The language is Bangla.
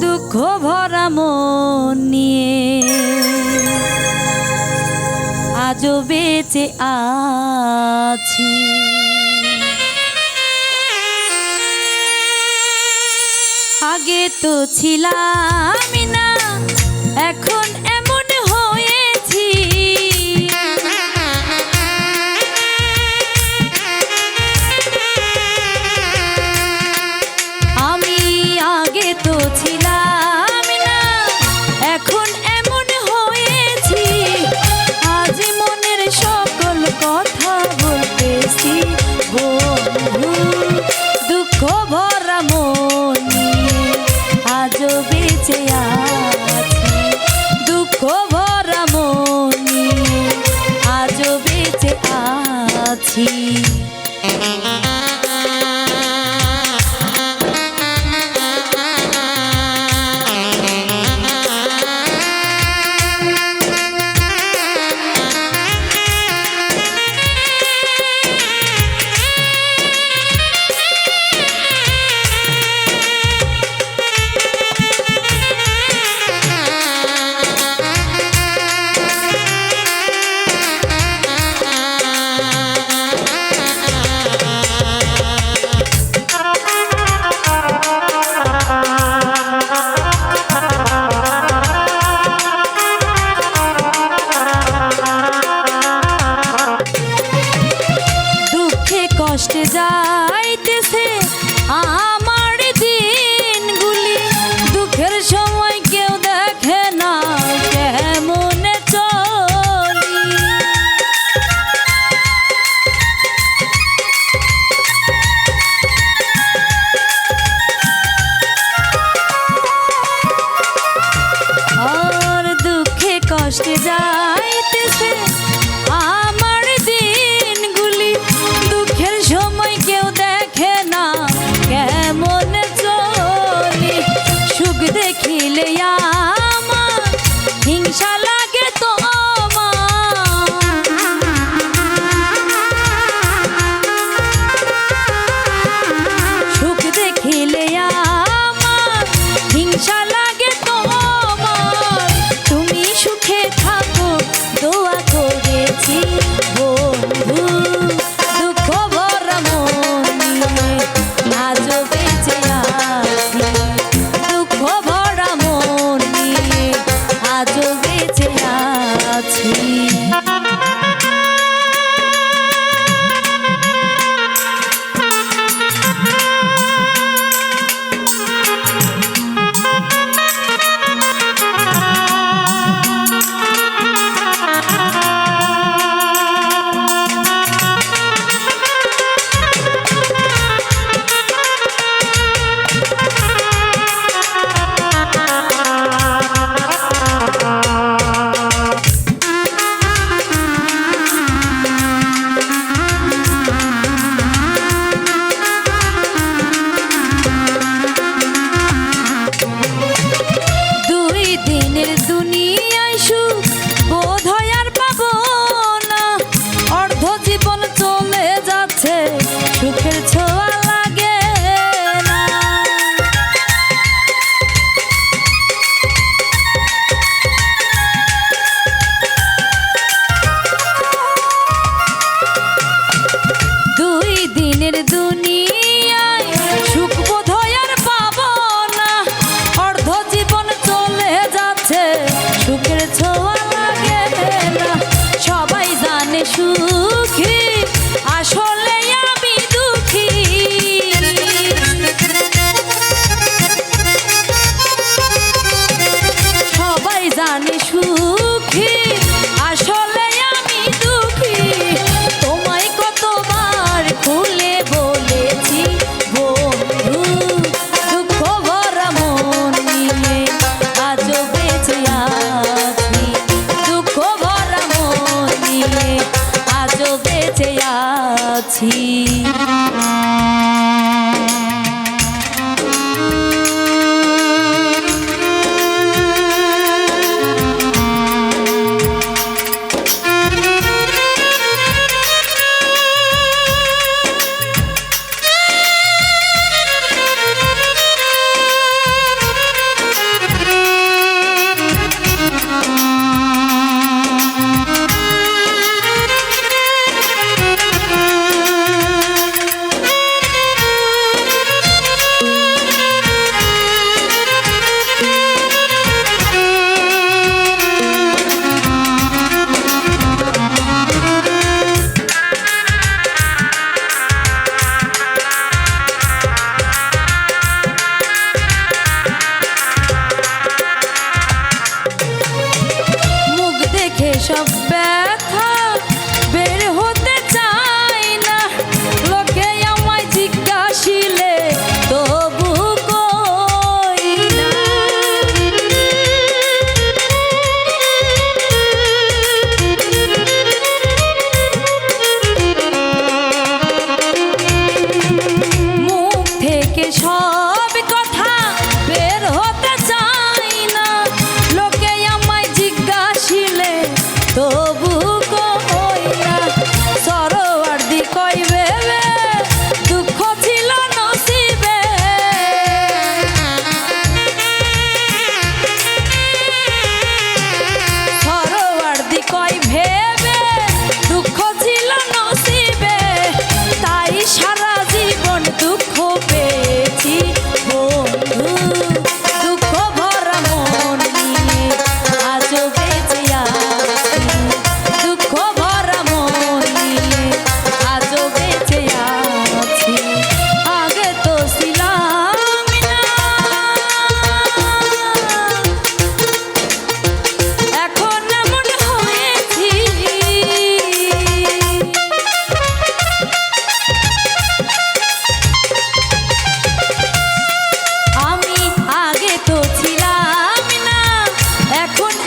দুঃখ ভরা মন নিয়ে আজও বেঁচে আছি। আগে তো ছিলাম না কষ্টে যাইতেছে আমার নিয়ে আজও বেঁচে আছি। রেখে সব ব্যথা back one